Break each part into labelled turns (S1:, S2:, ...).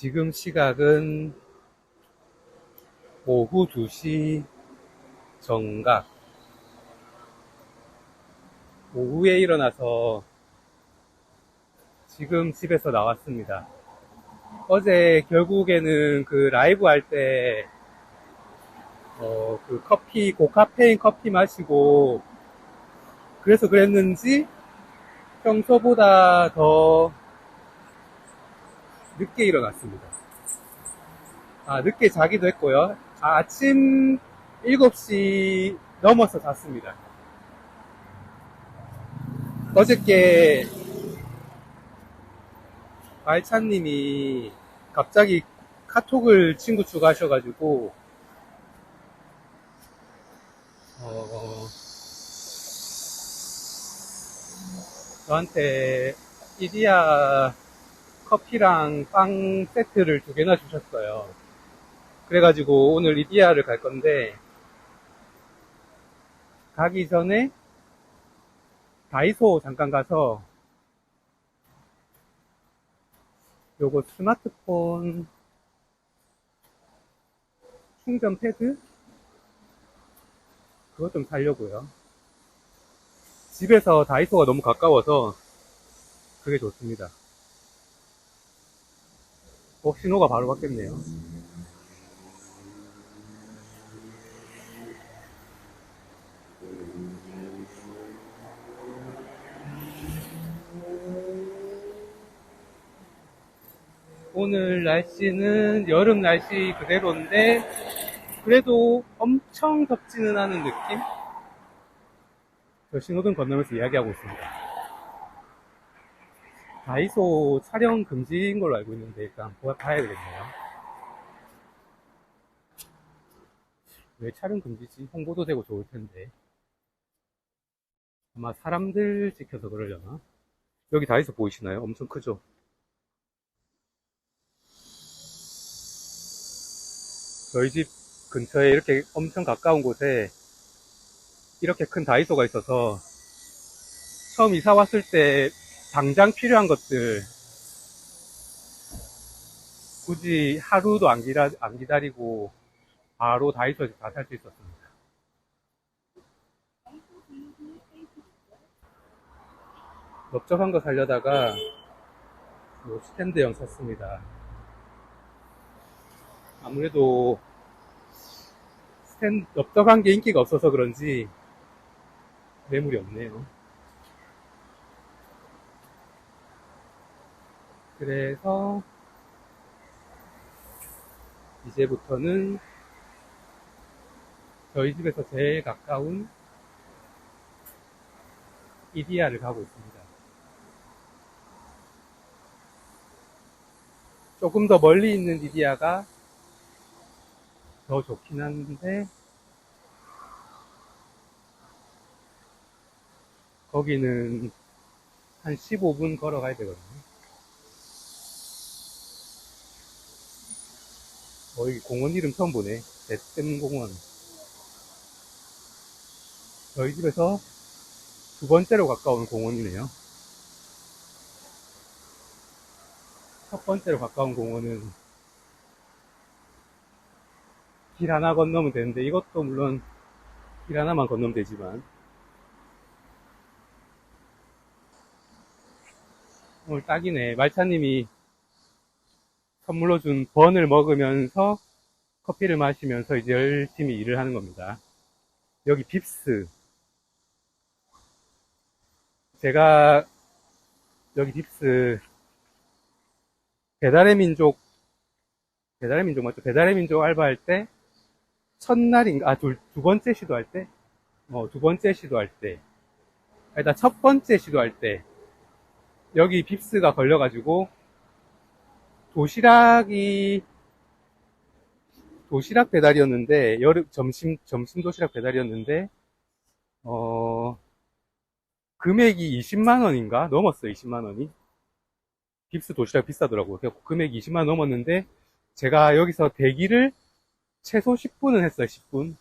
S1: 지금 시각은 오후 2시 정각. 오후에 일어나서 지금 집에서 나왔습니다. 어제 결국에는 그 라이브 할 때, 어, 그 커피, 고카페인 커피 마시고, 그래서 그랬는지, 평소보다 더 늦게 일어났습니다. 아, 늦게 자기도 했고요. 아, 아침 7시 넘어서 잤습니다. 어저께 말찬님이 갑자기 카톡을 친구 추가하셔가지고 어, 저한테 이디야 커피랑 빵 세트를 두 개나 주셨어요. 그래가지고 오늘 이디야를 갈 건데 가기 전에 다이소 잠깐 가서 요거 스마트폰 충전 패드 그거 좀 사려고요. 집에서 다이소가 너무 가까워서 그게 좋습니다. 어, 신호가 바로 바뀌었네요. 오늘 날씨는 여름 날씨 그대로인데 그래도 엄청 덥지는 않은 느낌? 저 신호등 건너면서 이야기하고 있습니다. 다이소 촬영 금지인 걸로 알고 있는데 일단 보- 봐야 되겠네요. 왜 촬영 금지지? 홍보도 되고 좋을 텐데. 아마 사람들 지켜서 그러려나? 여기 다이소 보이시나요? 엄청 크죠? 저희 집 근처에 이렇게 엄청 가까운 곳에 이렇게 큰 다이소가 있어서 처음 이사 왔을 때 당장 필요한 것들 굳이 하루도 안, 기다, 안 기다리고 바로 다이소에서 다 살 수 있었습니다. 넓적한 거 살려다가 요 스탠드형 샀습니다. 아무래도 스탠 넓적한 게 인기가 없어서 그런지 매물이 없네요. 그래서 이제부터는 저희 집에서 제일 가까운 이디야를 가고 있습니다. 조금 더 멀리 있는 이디야가 더 좋긴 한데 거기는 한 15분 걸어가야 되거든요. 어, 여기 공원 이름 처음 보네. 대뜸 공원. 저희 집에서 두 번째로 가까운 공원이네요. 첫 번째로 가까운 공원은 길 하나 건너면 되는데 이것도 물론 길 하나만 건너면 되지만 오늘 딱이네. 말차님이 선물로 준 번을 먹으면서 커피를 마시면서 이제 열심히 일을 하는 겁니다. 여기 빕스. 제가 여기 빕스 배달의 민족 배달의 민족 맞죠? 배달의 민족 알바할 때 첫날인가 아, 두, 두 번째 시도할 때? 어, 두 번째 시도할 때. 일단 첫 번째 시도할 때 여기 빕스가 걸려가지고 도시락이 도시락 배달이었는데 여름 점심 점심 도시락 배달이었는데 어 금액이 20만 원인가? 넘었어요 20만 원이. 빕스 도시락 비싸더라고요. 그래서 금액이 20만 원 넘었는데 제가 여기서 대기를 최소 10분은 했어요 10분.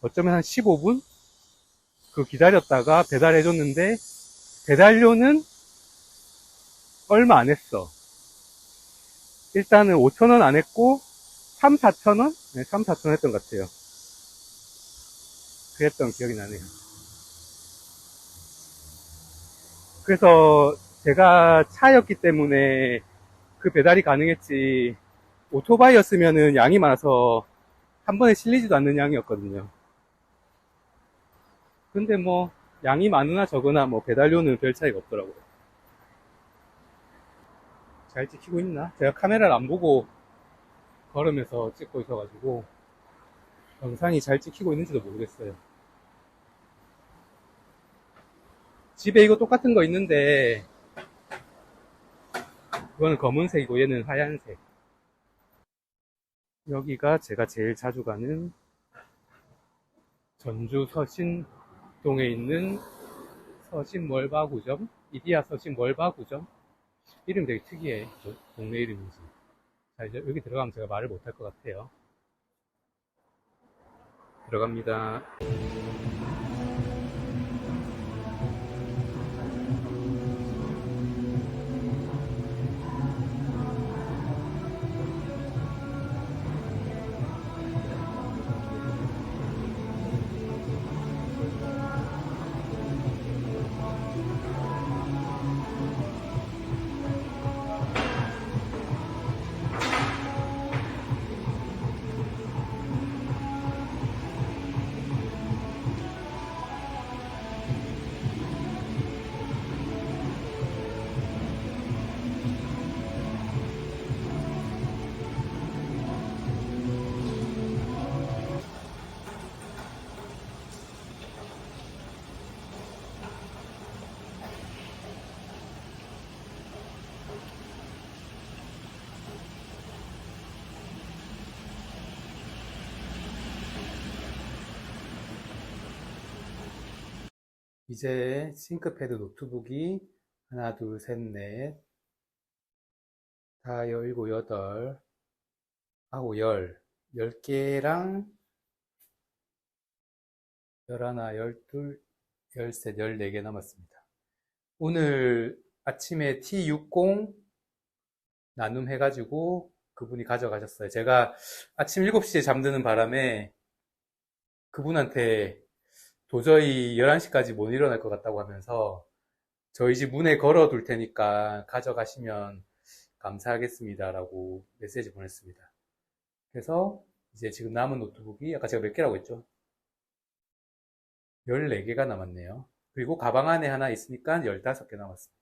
S1: 어쩌면 한 15분? 그 기다렸다가 배달해줬는데 배달료는 얼마 안 했어 일단은 5,000원 안 했고, 3, 4,000원? 네, 3, 4,000원 했던 것 같아요. 그랬던 기억이 나네요. 그래서 제가 차였기 때문에 그 배달이 가능했지, 오토바이였으면은 양이 많아서 한 번에 실리지도 않는 양이었거든요. 근데 뭐, 양이 많으나 적으나 뭐 배달료는 별 차이가 없더라고요. 잘 찍히고 있나? 제가 카메라를 안 보고 걸으면서 찍고 있어가지고 영상이 잘 찍히고 있는지도 모르겠어요. 집에 이거 똑같은 거 있는데 이거는 검은색이고 얘는 하얀색. 여기가 제가 제일 자주 가는 전주 서신동에 있는 서신 멀바구점? 이디야 서신 멀바구점? 이름 되게 특이해. 저 동네 이름인지. 자, 이제 여기 들어가면 제가 말을 못할 것 같아요. 들어갑니다. 이제 싱크패드 노트북이 하나, 둘, 셋, 넷, 다 열고 여덟, 하고 열, 열 개랑 열하나, 열둘, 열셋, 열네 개 남았습니다. 오늘 아침에 T60 나눔 해가지고 그분이 가져가셨어요. 제가 아침 7시에 잠드는 바람에 그분한테 도저히 11시까지 못 일어날 것 같다고 하면서 저희 집 문에 걸어 둘 테니까 가져가시면 감사하겠습니다라고 메시지 보냈습니다. 그래서 이제 지금 남은 노트북이 아까 제가 몇 개라고 했죠? 14개가 남았네요. 그리고 가방 안에 하나 있으니까 15개 남았습니다.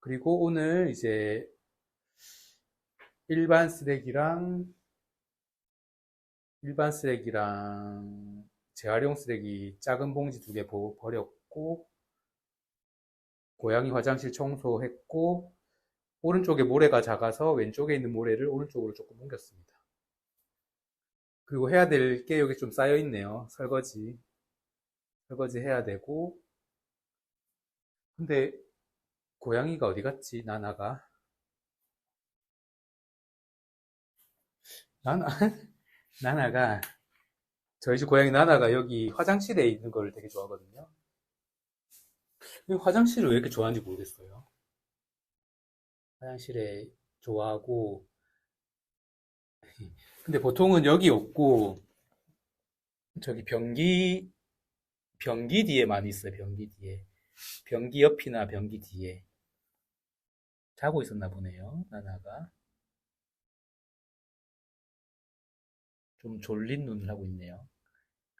S1: 그리고 오늘 이제 일반 쓰레기랑 일반 쓰레기랑 재활용 쓰레기 작은 봉지 두 개 버렸고 고양이 화장실 청소했고 오른쪽에 모래가 작아서 왼쪽에 있는 모래를 오른쪽으로 조금 옮겼습니다. 그리고 해야 될 게 여기 좀 쌓여 있네요. 설거지. 설거지 해야 되고 근데 고양이가 어디 갔지? 나나가 나나 나나가 저희 집 고양이 나나가 여기 화장실에 있는 걸 되게 좋아하거든요. 이 화장실을 왜 이렇게 좋아하는지 모르겠어요. 화장실에 좋아하고 근데 보통은 여기 없고 저기 변기 변기 뒤에 많이 있어요. 변기 뒤에 변기 옆이나 변기 뒤에 자고 있었나 보네요. 나나가 좀 졸린 눈을 하고 있네요.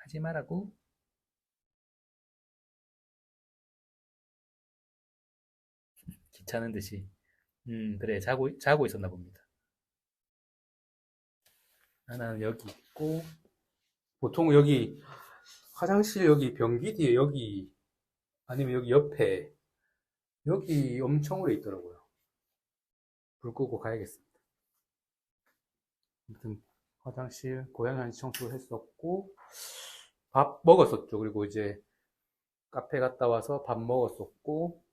S1: 하지 말라고. 귀찮은 듯이. 음, 그래. 자고, 자고 있었나 봅니다. 나는 여기 있고, 보통 여기, 화장실 여기 변기 뒤에 여기, 아니면 여기 옆에, 여기 엄청 오래 있더라고요. 불 끄고 가야겠습니다. 아무튼, 화장실, 고양이 한 청소를 했었고, 밥 먹었었죠. 그리고 이제 카페 갔다 와서 밥 먹었었고,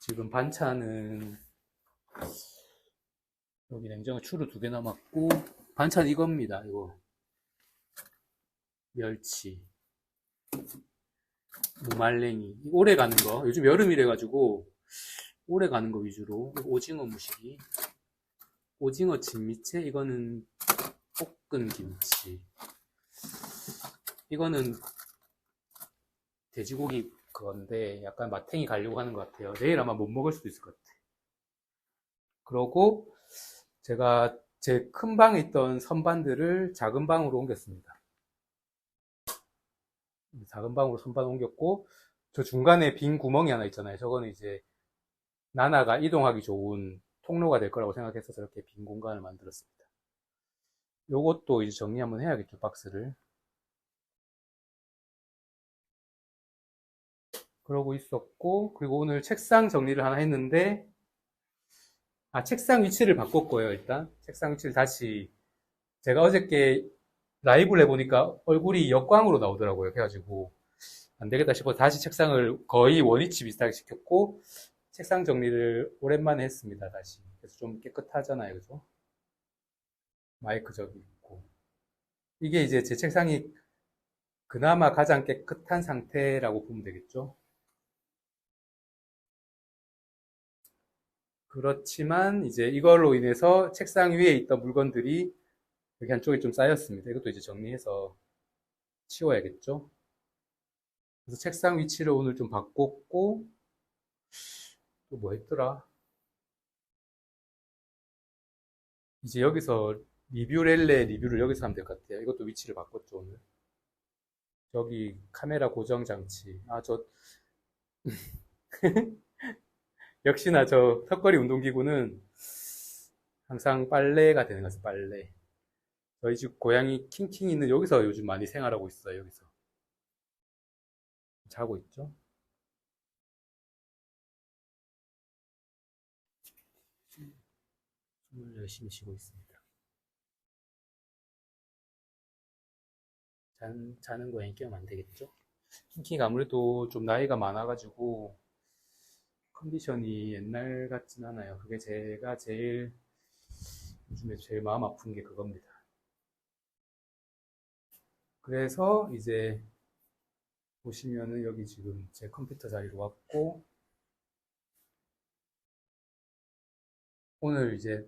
S1: 지금 반찬은 여기 냉장고 추루 두 개 남았고, 반찬 이겁니다. 이거. 멸치. 무말랭이. 오래 가는 거. 요즘 여름이래 가지고, 오래 가는 거 위주로. 오징어 무시기. 오징어 진미채, 이거는 볶은 김치. 이거는 돼지고기 그건데 약간 마탱이 가려고 하는 것 같아요. 내일 아마 못 먹을 수도 있을 것 같아. 그러고 제가 제 큰 방에 있던 선반들을 작은 방으로 옮겼습니다. 작은 방으로 선반 옮겼고 저 중간에 빈 구멍이 하나 있잖아요. 저거는 이제 나나가 이동하기 좋은 통로가 될 거라고 생각해서 저렇게 빈 공간을 만들었습니다. 요것도 이제 정리 한번 해야겠죠, 박스를. 그러고 있었고, 그리고 오늘 책상 정리를 하나 했는데, 아, 책상 위치를 바꿨고요, 일단. 책상 위치를 다시, 제가 어저께 라이브를 해보니까 얼굴이 역광으로 나오더라고요. 그래가지고, 안 되겠다 싶어서 다시 책상을 거의 원위치 비슷하게 시켰고, 책상 정리를 오랜만에 했습니다, 다시. 그래서 좀 깨끗하잖아요, 그죠? 마이크 저기 있고. 이게 이제 제 책상이 그나마 가장 깨끗한 상태라고 보면 되겠죠? 그렇지만 이제 이걸로 인해서 책상 위에 있던 물건들이 여기 한쪽에 좀 쌓였습니다. 이것도 이제 정리해서 치워야겠죠? 그래서 책상 위치를 오늘 좀 바꿨고, 또 뭐 했더라? 이제 여기서 리뷰 렐레 리뷰를 여기서 하면 될 것 같아요. 이것도 위치를 바꿨죠, 오늘. 여기 카메라 고정 장치. 아, 저, 역시나 저 턱걸이 운동기구는 항상 빨래가 되는 것같아요 빨래. 저희 집 고양이 킹킹이는 여기서 요즘 많이 생활하고 있어요, 여기서. 자고 있죠? 숨을 열심히 쉬고 있습니다. 잔, 자는 고양이 끼우면 안 되겠죠? 킹킹이가 아무래도 좀 나이가 많아가지고 컨디션이 옛날 같진 않아요. 그게 제가 제일 요즘에 제일 마음 아픈 게 그겁니다. 그래서 이제 보시면은 여기 지금 제 컴퓨터 자리로 왔고 오늘 이제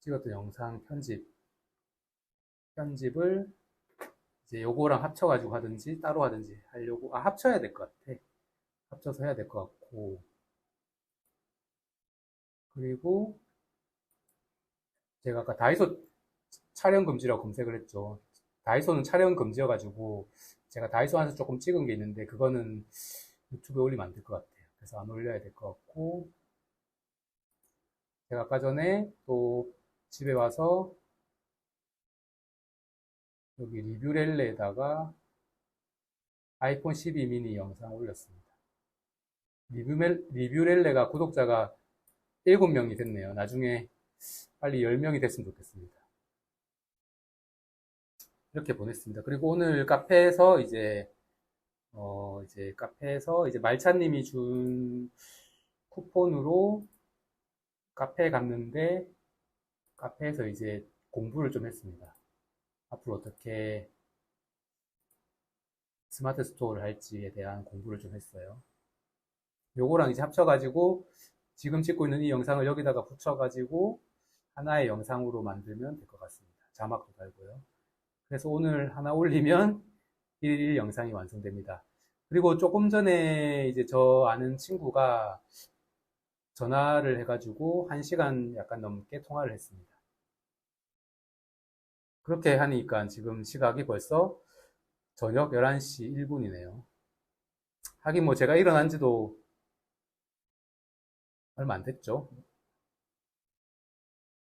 S1: 찍었던 영상 편집 편집을 이제 요거랑 합쳐가지고 하든지 따로 하든지 하려고 아 합쳐야 될 것 같아 합쳐서 해야 될 것 같고 그리고 제가 아까 다이소 촬영 금지라고 검색을 했죠 다이소는 촬영 금지여가지고 제가 다이소 안에서 조금 찍은 게 있는데 그거는 유튜브에 올리면 안 될 것 같아요 그래서 안 올려야 될 것 같고 제가 아까 전에 또 집에 와서 여기 리뷰렐레에다가 아이폰 12 미니 영상 올렸습니다. 리뷰렐레가 구독자가 7명이 됐네요. 나중에 빨리 10명이 됐으면 좋겠습니다. 이렇게 보냈습니다. 그리고 오늘 카페에서 이제, 어, 이제 카페에서 이제 말차님이 준 쿠폰으로 카페에 갔는데 카페에서 이제 공부를 좀 했습니다. 앞으로 어떻게 스마트 스토어를 할지에 대한 공부를 좀 했어요. 요거랑 이제 합쳐가지고 지금 찍고 있는 이 영상을 여기다가 붙여가지고 하나의 영상으로 만들면 될 것 같습니다. 자막도 달고요. 그래서 오늘 하나 올리면 1일 영상이 완성됩니다. 그리고 조금 전에 이제 저 아는 친구가 전화를 해가지고 1시간 약간 넘게 통화를 했습니다. 그렇게 하니까 지금 시각이 벌써 저녁 11시 1분이네요. 하긴 뭐 제가 일어난 지도 얼마 안 됐죠.